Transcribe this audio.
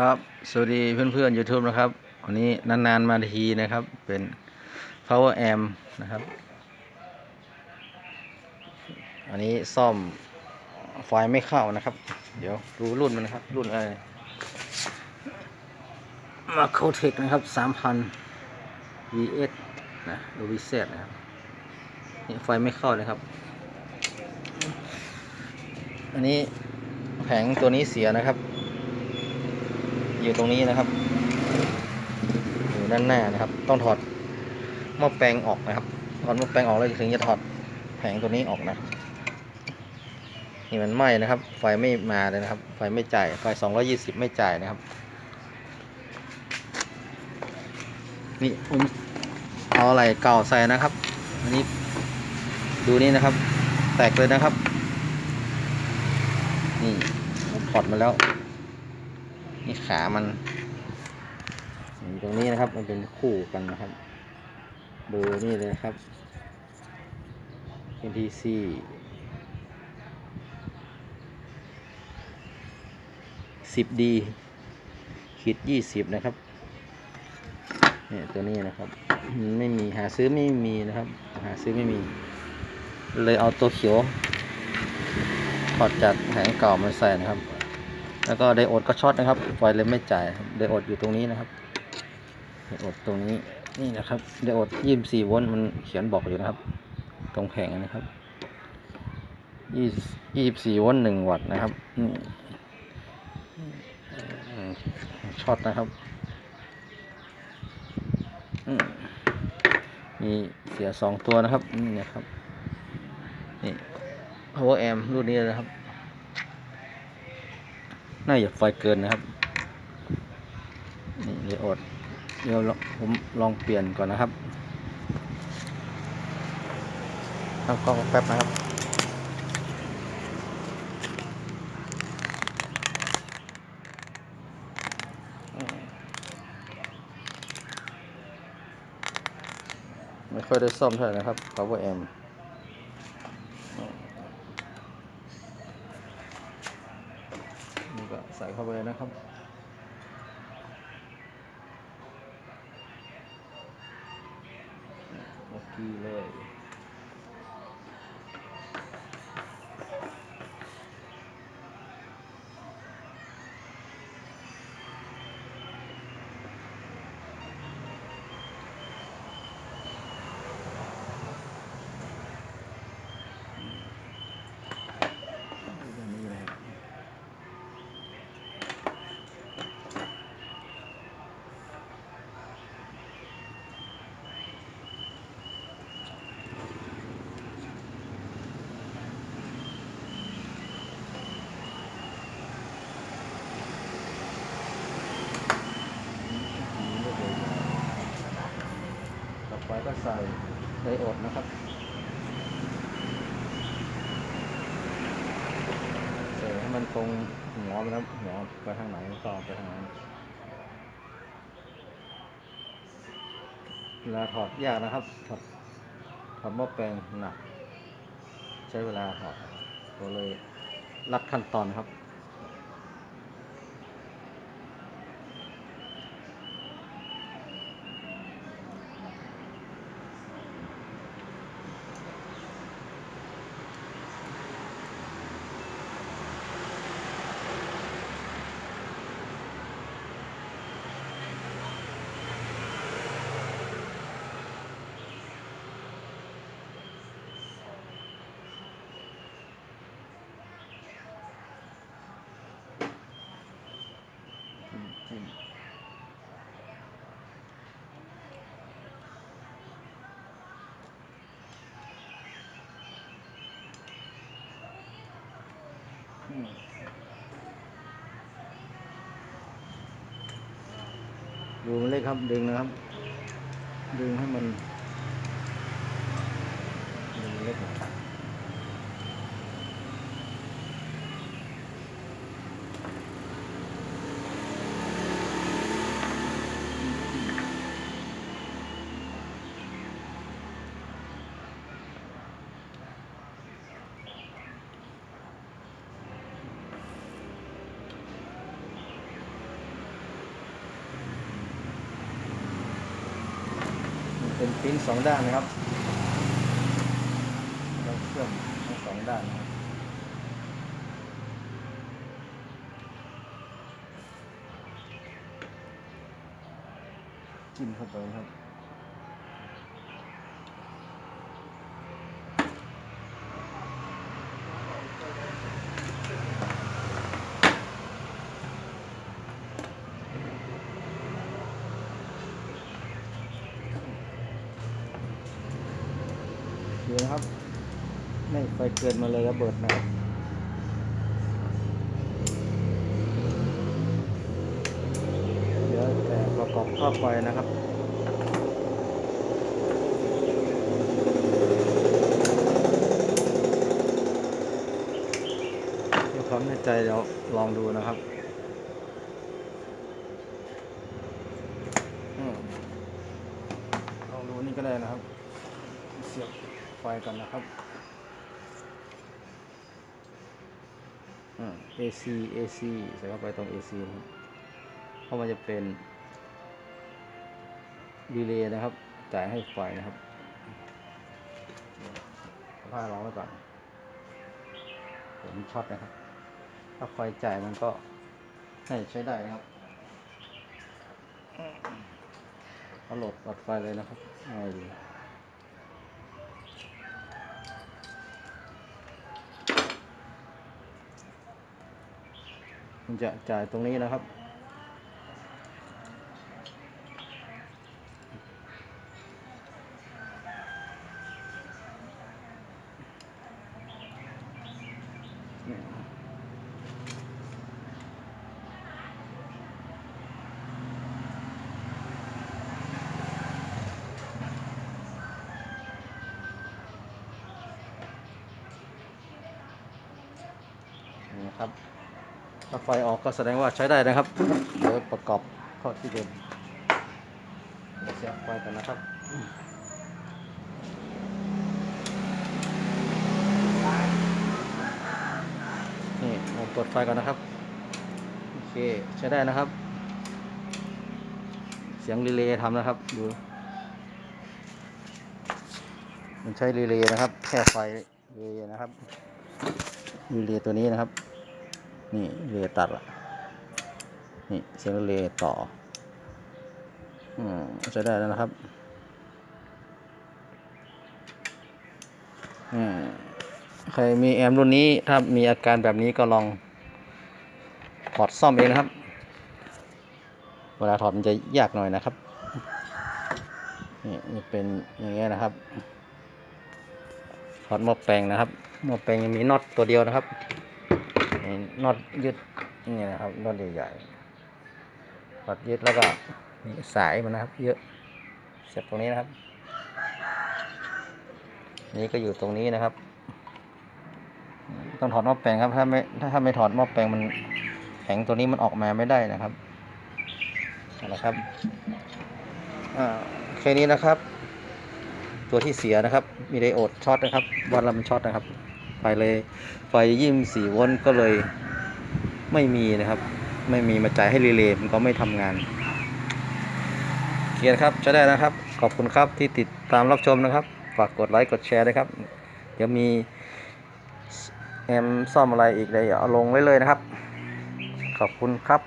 ครับ สวัสดีเพื่อนๆ YouTube นะครับ วันนี้นานๆมาทีนะครับ เป็น power amp นะครับ อันนี้ซ่อมไฟไม่เข้านะครับ เดี๋ยวดูรุ่นมันนะครับ รุ่นอะไรมาโคเทคนะครับ 3,000 VS นะดู VZ นะครับ นี่ไฟไม่เข้าเลยครับ อันนี้แผงตัวนี้เสียนะครับ อยู่ตรงนี้นะครับ อยู่ด้านหน้านะครับ ต้องถอดหม้อแปลงออกนะครับถอดหม้อแปลงออกแล้วถึงจะถอดแผงตัวนี้ออกนะนี่มันไหม้นะครับ ไฟไม่มาเลยนะครับ ไฟไม่จ่าย ไฟ 220 ไม่จ่ายนะครับ นี่ผมเอาอะไรเก่าใส่นะครับ อันนี้ดูนี่นะครับ แตกเลยนะครับ นี่ผมถอดมาแล้ว นี่ขามันอยู่ตรงนี้นะครับ มันเป็นคู่กันนะครับ ดูนี่เลยครับ NTC 10 D ขีด20นะครับเนี่ยตัวนี้นะครับ ไม่มีหาซื้อไม่มีนะครับ หาซื้อไม่มี เลยเอาตัวเขียวถอดจากแผงเก่ามาใส่นะครับ แล้วก็ไดโอดก็ช็อตนะครับไฟเลยไม่จ่ายไดโอดอยู่ตรงนี้นะครับไดโอดตรงนี้นี่นะครับไดโอดยี่สิบสี่โวลต์มันเขียนบอกอยู่นะครับ ตรงแผงนะครับยี่ยี่สิบสี่โวลต์หนึ่งวัตต์นะครับช็อตนะครับมมีเสียสองตัวนะครับนี่นะครับนี่ power amp รุ่นนี้นะครับ น่าจะไฟเกินนะครับ นี่เดี๋ยวอดเดี๋ยวผมลองเปลี่ยนก่อนนะครับตั้งกล้องแป๊บนะครับ ไม่ค่อยได้ซ่อมเท่าไหร่นะครับ power amp โอเคเลย แบบนี้เลยครับ ต่อ ไปก็ใส่ไดโอดนะครับใส่ให้มันตรงหัวมันนะหัวไปทางไหนก็ไปทางนั้นเวลาถอดยากนะครับ ถอดถอดหม้อแปลงหนัก ใช้เวลาถอดก็เลยรัดขั้นตอนครับ จิ้มอืมดูมันเล็กครับ ดึงนะครับ ดึงให้มันดึงเล็ก เป็นปิ้นสองด้านนะครับเราเชื่อมทั้งสองด้านนะครับจิ้มเข้าไปครับ ไม่ไฟเกินมาเลยระเบิดนะครับเดี๋ยวแต่ประกอบข้าไปนะครับเดี๋ยความในใจเดี๋ยวลองดูนะครับลองดูนี่ก็ได้นะครับ เสียบไฟก่อนนะครับอ่า AC AC ใส่เข้าไปตรง AC นะครับเพราะมันจะเป็นดีเลย์นะครับจ่ายให้ไฟนะครับเอาผ้ารองไว้ก่อนผมช็อตนะครับ ถ้าไฟจ่ายมันก็ให้ใช้ได้นะครับเอาโหลดหลอดไฟเลยนะครับง่ายดี จะจ่ายตรงนี้นะครับนี่นะครับ ถ้าไฟออกก็แสดงว่าใช้ได้นะครับ เดี๋ยวประกอบข้าที่เดิมเสียบไฟกันนะครับนี่ผมเปิดไฟก่อนนะครับ โอเค ใช้ได้นะครับ เสียงรีเลย์ทำนะครับ ดู มันใช้รีเลย์นะครับ แค่ไฟรีเลย์นะครับรีเลย์ตัวนี้นะครับ นี่เรย์ตัดละนี่เสียงเรย์ต่ออืมใช้ได้แล้วนะครับอืมใครมีแอมรุ่นนี้ถ้ามีอาการแบบนี้ก็ลองถอดซ่อมเองนะครับ เวลาถอดมันจะยากหน่อยนะครับ นี่นี่เป็นอย่างเงี้ยนะครับ ถอดหม้อแปลงนะครับ หม้อแปลงยังมีน็อตตัวเดียวนะครับ น็อตยึดนี่นะครับน็อตใหญ่ๆน็อตยึดแล้วก็มีสายมันนะครับ เยอะเสียบตรงนี้นะครับ นี่ก็อยู่ตรงนี้นะครับ ต้องถอดหม้อแปลงครับ ถ้าไม่ถ้าถ้าไม่ถอดหม้อแปลงมันแข็งตัวนี้มันออกมาไม่ได้นะครับเอาละครับอ่าแค่นี้นะครับ ตัวที่เสียนะครับ มีไดโอดช็อตนะครับวันละมันช็อตนะครับ ไฟเลยไฟยี่สี่โวลต์ก็เลยไม่มีนะครับ ไม่มีมาจ่ายให้รีเลย์มันก็ไม่ทำงานเขียนครับใช้ได้นะครับ ขอบคุณครับที่ติดตามรับชมนะครับ ฝากกดไลค์กดแชร์ด้วยครับ เดี๋ยวมีแอมซ่อมอะไรอีกเดี๋ยวเอาลงไว้เลยนะครับ ขอบคุณครับ